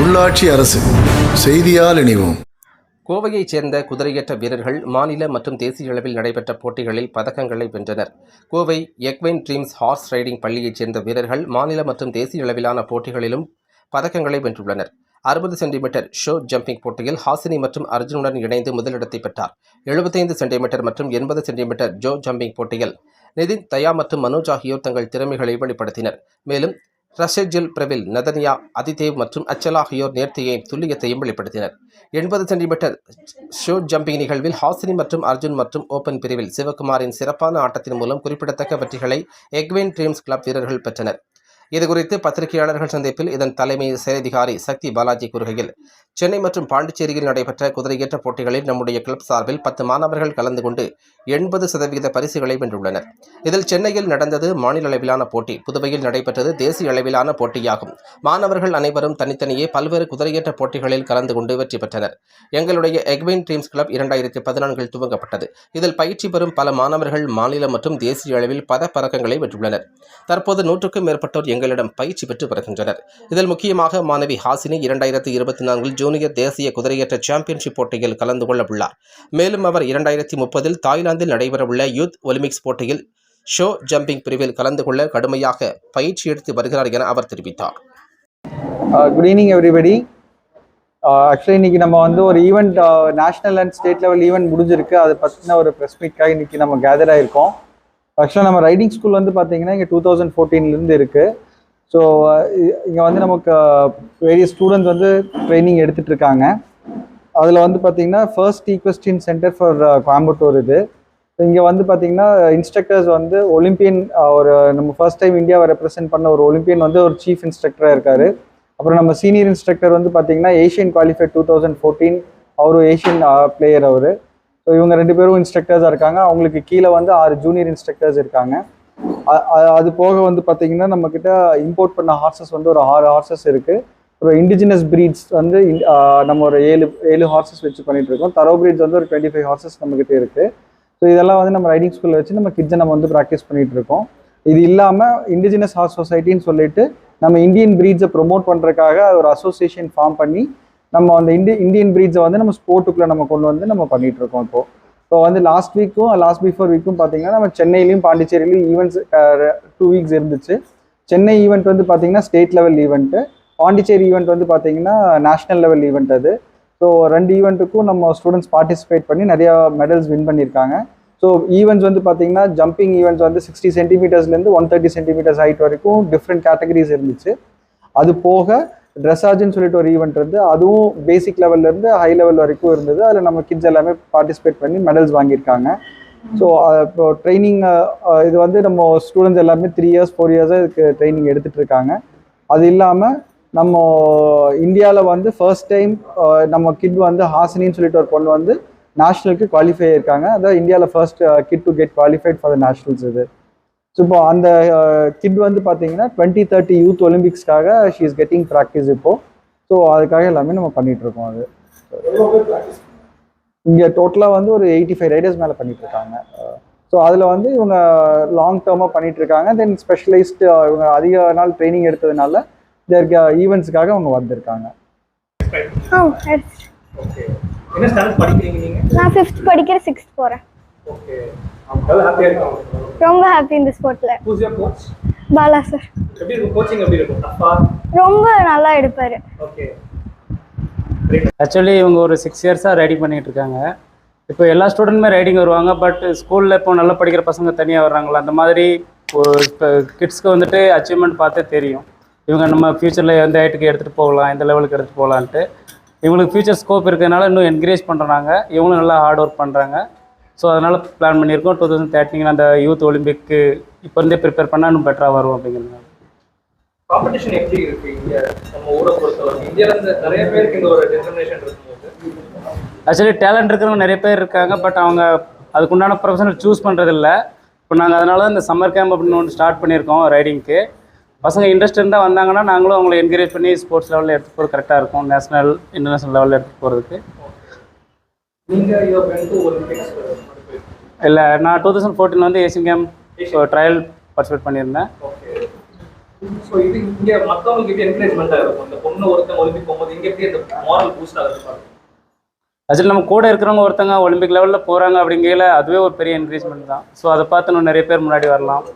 உள்ளாட்சி அரசு செய்தியால் இணைவோம். கோவையைச் சேர்ந்த குதிரையேற்ற வீரர்கள் மாநில மற்றும் தேசிய அளவில் நடைபெற்ற போட்டிகளில் பதக்கங்களை வென்றனர். Kovai equine dreams horse riding பள்ளியைச் சேர்ந்த வீரர்கள் மாநில மற்றும் தேசிய அளவிலான போட்டிகளிலும் பதக்கங்களை வென்றுள்ளனர். அறுபது சென்டிமீட்டர் ஷோ ஜம்பிங் போட்டியில் ஹாசினி மற்றும் அர்ஜுனுடன் இணைந்து முதலிடத்தை பெற்றார். எழுபத்தைந்து சென்டிமீட்டர் மற்றும் எண்பது சென்டிமீட்டர் ஜோ ஜம்பிங் போட்டியில் நிதின் தயா மற்றும் மனோஜ் ஆகியோர் தங்கள் திறமைகளை வெளிப்படுத்தினர். மேலும் ரஷெஜில் பிரவில் நதனியா அதிதேவ் மற்றும் அச்சல் ஆகியோர் நேர்த்தியையும் துல்லியத்தையும் வெளிப்படுத்தினர். எண்பது சென்டிமீட்டர் ஷோ ஜம்பிங் நிகழ்வில் ஹாசினி மற்றும் அர்ஜுன் மற்றும் ஓபன் பிரிவில் சிவகுமாரின் சிறப்பான ஆட்டத்தின் மூலம் குறிப்பிடத்தக்க வெற்றிகளை எக்வேன் ட்ரீம்ஸ் கிளப் வீரர்கள் பெற்றனர். இதுகுறித்து பத்திரிகையாளர்கள் சந்திப்பில் இதன் தலைமை செயலதிகாரி சக்தி பாலாஜி கூறுகையில் சென்னை மற்றும் பாண்டிச்சேரியில் நடைபெற்ற குதிரையேற்ற போட்டிகளில் நம்முடைய கிளப் சார்பில் பத்து மாணவர்கள் கலந்து கொண்டு எண்பது சதவிகித பரிசுகளை வென்றுள்ளனர். இதில் சென்னையில் நடந்தது மாநில அளவிலான போட்டி புதுவையில் நடைபெற்றது தேசிய அளவிலான போட்டியாகும். மாணவர்கள் அனைவரும் தனித்தனியே பல்வேறு குதிரையேற்ற போட்டிகளில் கலந்து கொண்டு வெற்றி பெற்றனர். எங்களுடைய எக்வைன் ட்ரீம்ஸ் கிளப் இரண்டாயிரத்தி பதினான்கில் துவங்கப்பட்டது. இதில் பயிற்சி பெறும் பல மாணவர்கள் மாநில மற்றும் தேசிய அளவில் பத பதக்கங்களை வென்றுள்ளனர். தற்போது நூற்றுக்கும் மேற்பட்டோர் எங்களிடம் பயிற்சி பெற்று வருகின்றனர். இதில் முக்கியமாக மாணவி ஹாசினி இரண்டாயிரத்தி இருபத்தி நான்கில் ஜூனியர் தேசிய குதிரையேற்ற சாம்பியன்ஷிப் போட்டியில் கலந்து கொள்ள உள்ளார் மேலும் அவர் இரண்டாயிரத்தி முப்பதில் தாய்லாந்தில் நடைபெறவுள்ள யூத் ஒலிம்பிக்ஸ் போட்டியில் ஷோ ஜம்பிங் பிரிவில் கலந்து கொள்ள கடுமையாக பயிற்சி எடுத்து வருகிறார் என அவர் தெரிவித்தார். குட் ஈவினிங் எவ்ரிபடி ஆக்சுவலி இன்னைக்கு நம்ம வந்து ஒரு event national and state level event முடிஞ்சிருக்கு. அதை பற்றின ஒரு ப்ரெஸ் மீட்காக இன்னைக்கு நம்ம கேதர் ஆகிருக்கோம் ஆக்சுவலாக நம்ம ரைடிங் ஸ்கூல் வந்து பார்த்தீங்கன்னா இங்கே டூ தௌசண்ட் ஃபோர்டீன்லேருந்து இருக்குது ஸோ இங்கே வந்து நமக்கு வேரியஸ் ஸ்டூடெண்ட்ஸ் வந்து ட்ரைனிங் எடுத்துகிட்டு இருக்காங்க அதில் வந்து பார்த்தீங்கன்னா first equestrian centre for Coimbatore இது. இங்கே வந்து பார்த்தீங்கன்னா இன்ஸ்ட்ரக்டர்ஸ் வந்து ஒலிம்பியன் ஒரு நம்ம ஃபர்ஸ்ட் டைம் இந்தியாவை ரெப்ரசென்ட் பண்ண ஒரு ஒலிம்பியன் வந்து ஒரு சீஃப் இன்ஸ்ட்ரக்டராக இருக்கார். அப்புறம் நம்ம சீனியர் இன்ஸ்ட்ரக்டர் வந்து பார்த்தீங்கன்னா Asian qualified two thousand fourteen அவரும் ஏஷியன் பிளேயர் அவர். ஸோ இவங்க ரெண்டு பேரும் இன்ஸ்ட்ரக்டர்ஸாக இருக்காங்க. அவங்களுக்கு கீழே வந்து ஆறு ஜூனியர் இன்ஸ்ட்ரக்டர்ஸ் இருக்காங்க. அது போக வந்து பார்த்தீங்கன்னா நம்மக்கிட்ட இம்போர்ட் பண்ண ஹார்சஸ் வந்து ஒரு ஆறு ஹார்சஸ் இருக்குது அப்புறம் இண்டிஜினஸ் ப்ரீட்ஸ் வந்து நம்ம ஒரு ஏழு ஏழு ஹார்சஸ் வச்சு பண்ணிட்டு இருக்கோம். தரோ ப்ரீட்ஸ் வந்து ஒரு டுவெண்ட்டி ஃபைவ் ஹார்சஸ் நம்மக்கிட்ட இருக்குது ஸோ இதெல்லாம் வந்து நம்ம ரைடிங் ஸ்கூலில் வச்சு நம்ம கிட்ஸை நம்ம வந்து ப்ராக்டிஸ் பண்ணிட்டு இருக்கோம். இது இல்லாமல் இண்டிஜினஸ் ஹார்ஸ் சொசைட்டின்னு சொல்லிட்டு நம்ம இந்தியன் ப்ரீட்ஸை ப்ரொமோட் பண்ணுறதுக்காக ஒரு அசோசியேஷன் ஃபார்ம் பண்ணி நம்ம அந்த இண்டி இந்தியன் ப்ரீட்ஸை வந்து நம்ம ஸ்போர்ட்டுக்குள்ளே நம்ம கொண்டு வந்து நம்ம பண்ணிகிட்ருக்கோம் இருக்கோம் இப்போ வந்து லாஸ்ட் வீக்கும் லாஸ்ட் பிஃபோர் வீக்கும் பார்த்தீங்கன்னா நம்ம சென்னையிலையும் பாண்டிச்சேரியிலையும் ஈவெண்ட்ஸ் டூ வீக்ஸ் இருந்துச்சு. சென்னை ஈவெண்ட் வந்து பார்த்தீங்கன்னா state level event Pondicherry event வந்து பார்த்தீங்கன்னா நேஷனல் லெவல் ஈவெண்ட் அது. ஸோ ரெண்டு ஈவெண்ட்டுக்கும் நம்ம ஸ்டூடெண்ட்ஸ் பார்ட்டிசிபேட் பண்ணி நிறையா மெடல்ஸ் வின் பண்ணியிருக்காங்க. ஸோ ஈவெண்ட்ஸ் வந்து பார்த்தீங்கன்னா ஜம்பிங் ஈவெண்ட்ஸ் வந்து சிக்ஸ்டி சென்டிமீட்டர்ஸ்லேருந்து ஒன் தேர்ட்டி சென்டிமீட்டர்ஸ் ஹைட் வரைக்கும் டிஃப்ரெண்ட் கேட்டகரிஸ் இருந்துச்சு. அது போக ட்ரெஸ்ஸாஜ்னு சொல்லிட்டு ஒரு ஈவெண்ட் இருந்து அதுவும் பேசிக் லெவல்லேருந்து ஹை லெவல் வரைக்கும் இருந்தது. அதில் நம்ம கிட்ஸ் எல்லாமே பார்ட்டிசிபேட் பண்ணி மெடல்ஸ் வாங்கியிருக்காங்க. ஸோ இப்போ ட்ரைனிங் இது வந்து நம்ம ஸ்டூடெண்ட்ஸ் எல்லாமே த்ரீ இயர்ஸ் ஃபோர் இயர்ஸாக இதுக்கு ட்ரைனிங் எடுத்துகிட்டு இருக்காங்க அது இல்லாமல் நம்ம இந்தியாவில் வந்து ஃபர்ஸ்ட் டைம் நம்ம கிட் வந்து ஹாசினின்னு சொல்லிட்டு ஒரு பொண்ணு வந்து நேஷ்னலுக்கு குவாலிஃபை ஆயிருக்காங்க. அதான் இந்தியாவில் first kid to get qualified for the nationals இது. ஸோ இப்போ அந்த கிட் வந்து பார்த்தீங்கன்னா டுவெண்ட்டி தேர்ட்டி யூத் ஒலிம்பிக்ஸ்க்காக ஷீ இஸ் கெட்டிங் ப்ராக்டிஸ் இப்போ. ஸோ அதுக்காக எல்லாமே நம்ம பண்ணிட்டு இருக்கோம் அது. இங்கே டோட்டலாக வந்து ஒரு எயிட்டி ஃபைவ் ரைடர்ஸ் மேலே பண்ணிட்டு இருக்காங்க. ஸோ அதில் வந்து இவங்க லாங் டேர்மாக பண்ணிட்டு இருக்காங்க. தென் ஸ்பெஷலைஸ்டு இவங்க அதிக நாள் ட்ரைனிங் எடுத்ததுனால இதற்கு ஈவெண்ட்ஸுக்காக அவங்க வந்திருக்காங்க. ஆ எடுத்து ஓகே என்ன ஸ்டாண்டர்ட் படிக்கிறீங்க நீங்க? நான் ஃபிஃப்த் படிக்கிற சிக்ஸ்த் போகிறேன் ரொம்ப ஹாப்பி இந்த கோச் பாலா சார் எப்படி இருக்கும் கோச்சிங் எப்படி இருக்கும்? அப்பா ரொம்ப நல்லா எடுப்பார். ஓகே ஆக்சுவலி இவங்க ஒரு சிக்ஸ் இயர்ஸாக ரைடிங் பண்ணிட்டு இருக்காங்க. இப்போ எல்லா ஸ்டூடெண்ட்டுமே ரைடிங் வருவாங்க பட் ஸ்கூலில் இப்போ நல்லா படிக்கிற பசங்க தனியாக வர்றாங்களா? அந்த மாதிரி ஒரு இப்போ கிட்ஸ்க்கு வந்துட்டு அச்சீவ்மெண்ட் பார்த்தே தெரியும். இவங்க நம்ம ஃப்யூச்சரில் எந்த ஹைட்டுக்கு எடுத்துகிட்டு போகலாம் எந்த லெவலுக்கு எடுத்துகிட்டு போகலான்ட்டு. இவங்களுக்கு ஃப்யூச்சர் ஸ்கோப் இருக்கிறதுனால இன்னும் என்கரேஜ் பண்ணுறாங்க இவங்களும் நல்லா ஹார்ட் ஒர்க் பண்ணுறாங்க ஸோ அதனால் பிளான் பண்ணியிருக்கோம். டூ தௌசண்ட் தேர்ட்டின் அந்த யூத் ஒலிம்பிக்கு இப்போ இருந்தே ப்ரிப்பேர் பண்ணால் இன்னும் பெட்டராக வரும் அப்படிங்கிறது காம்படிஷன் எப்படி இருக்கு இங்க? நம்ம ஊரை பொறுத்தவரை. இந்தியால இருந்து நிறைய பேருக்கு இந்த ஒரு டெட்டர்மினேஷன் இருக்கும்போது. ஆக்சுவலி டேலண்ட் இருக்கிறவங்க நிறைய பேர் இருக்காங்க பட் அவங்க அதுக்குண்டான ப்ரொஃபஷனல் சூஸ் பண்ணுறதில்ல இப்போ நாங்கள் அதனால தான் இந்த சம்மர் கேம்ப் அப்படின்னு ஒன்று ஸ்டார்ட் பண்ணியிருக்கோம் ரைடிங்க்கு பசங்க இன்ட்ரெஸ்ட் இருந்தால் வந்தாங்கன்னா நாங்களும் அவங்களை என்கரேஜ் பண்ணி ஸ்போர்ட்ஸ் லெவலில் எடுத்து போகிறது கரெக்டாக இருக்கும். நேஷனல் இன்டர்நேஷனல் லெவலில் எடுத்து போகிறதுக்கு நீங்க யுவர் ஃப்ரெண்ட் டு ஒலிம்பிக்ஸ் இல்லை நான் டூ தௌசண்ட் ஃபோர்டீன் வந்து ஏசியன் கேம் ட்ரையல் பார்ட்டிசிபேட் பண்ணியிருந்தேன். ஸோ இது இங்க மத்தவங்களுக்கு எப்படி என்கரேஜ்மெண்டா இருக்கும். இந்த பொண்ணு ஒருத்தன் ஒலிம்பிக் போகும்போது இங்க எப்படி இந்த மாரல் பூஸ்ட் ஆகுது பாருங்க. ஆக்சுவலி நம்ம கூட இருக்கிறவங்க ஒருத்தங்க ஒலிம்பிக் லெவலில் போகிறாங்க அப்படிங்கையில அதுவே ஒரு பெரிய என்கரேஜ்மெண்ட் தான். ஸோ அதை பார்த்து இன்னும் நிறைய பேர் முன்னாடி வரலாம்.